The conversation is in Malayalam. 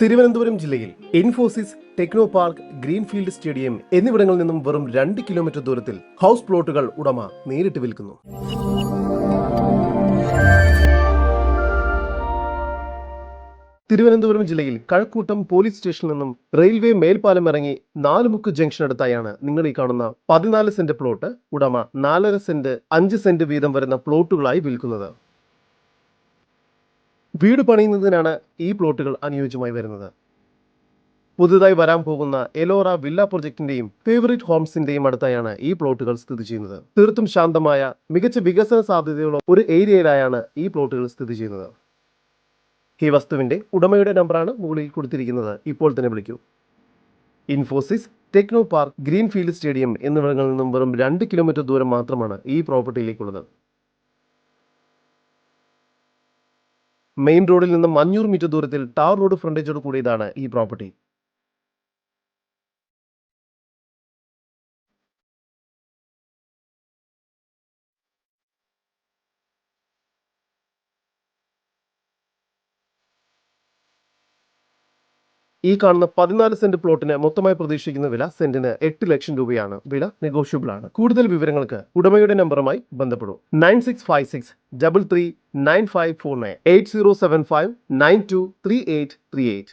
തിരുവനന്തപുരം ജില്ലയിൽ Infosys Technopark Greenfield stadium എന്നിവിടങ്ങളിൽ നിന്നും വെറും രണ്ട് കിലോമീറ്റർ ദൂരത്തിൽ ഹൗസ് പ്ലോട്ടുകൾ ഉടമ നേരിട്ട് വിൽക്കുന്നു. തിരുവനന്തപുരം ജില്ലയിൽ കഴക്കൂട്ടം പോലീസ് സ്റ്റേഷനിൽ നിന്നും റെയിൽവേ മേൽപ്പാലം ഇറങ്ങി നാലുമുക്ക് ജംഗ്ഷൻ അടുത്തായാണ് നിങ്ങൾ ഈ കാണുന്ന പതിനാല് സെന്റ് പ്ലോട്ട് ഉടമ നാലര സെന്റ് അഞ്ച് സെന്റ് വീതം വരുന്ന പ്ലോട്ടുകളായി വിൽക്കുന്നത്. വീട് പണിയുന്നതിനാണ് ഈ പ്ലോട്ടുകൾ അനുയോജ്യമായി വരുന്നത്. പുതുതായി വരാൻ പോകുന്ന എലോറ വില്ല പ്രൊജക്ടിന്റെയും ഫേവറേറ്റ് ഹോംസിന്റെയും അടുത്തായാണ് ഈ പ്ലോട്ടുകൾ സ്ഥിതി ചെയ്യുന്നത്. തീർത്തും ശാന്തമായ മികച്ച വികസന സാധ്യതയുള്ള ഒരു ഏരിയയിലായാണ് ഈ പ്ലോട്ടുകൾ സ്ഥിതി ചെയ്യുന്നത്. ഈ വസ്തുവിന്റെ ഉടമയുടെ നമ്പറാണ് മുകളിൽ കൊടുത്തിരിക്കുന്നത്. ഇപ്പോൾ തന്നെ വിളിക്കൂ. Infosys Technopark Greenfield stadium എന്നിവിടങ്ങളിൽ നിന്നും വെറും രണ്ട് കിലോമീറ്റർ ദൂരം മാത്രമാണ് ഈ പ്രോപ്പർട്ടിയിലേക്കുള്ളത്. മെയിൻ റോഡിൽ നിന്നും അഞ്ഞൂറ് മീറ്റർ ദൂരത്തിൽ ടാർ റോഡ് ഫ്രണ്ടേജോട് കൂടിയതാണ് ഈ പ്രോപ്പർട്ടി. ഈ കാണുന്ന പതിനാല് സെന്റ് പ്ലോട്ടിന് മൊത്തമായി പ്രതീക്ഷിക്കുന്ന വില സെന്റിന് എട്ട് ലക്ഷം രൂപയാണ്. വില നെഗോഷ്യബിൾ ആണ്. കൂടുതൽ വിവരങ്ങൾക്ക് ഉടമയുടെ നമ്പറുമായി ബന്ധപ്പെടും. Nine six five six double three nine five four nine eight zero seven five nine two three eight three eight.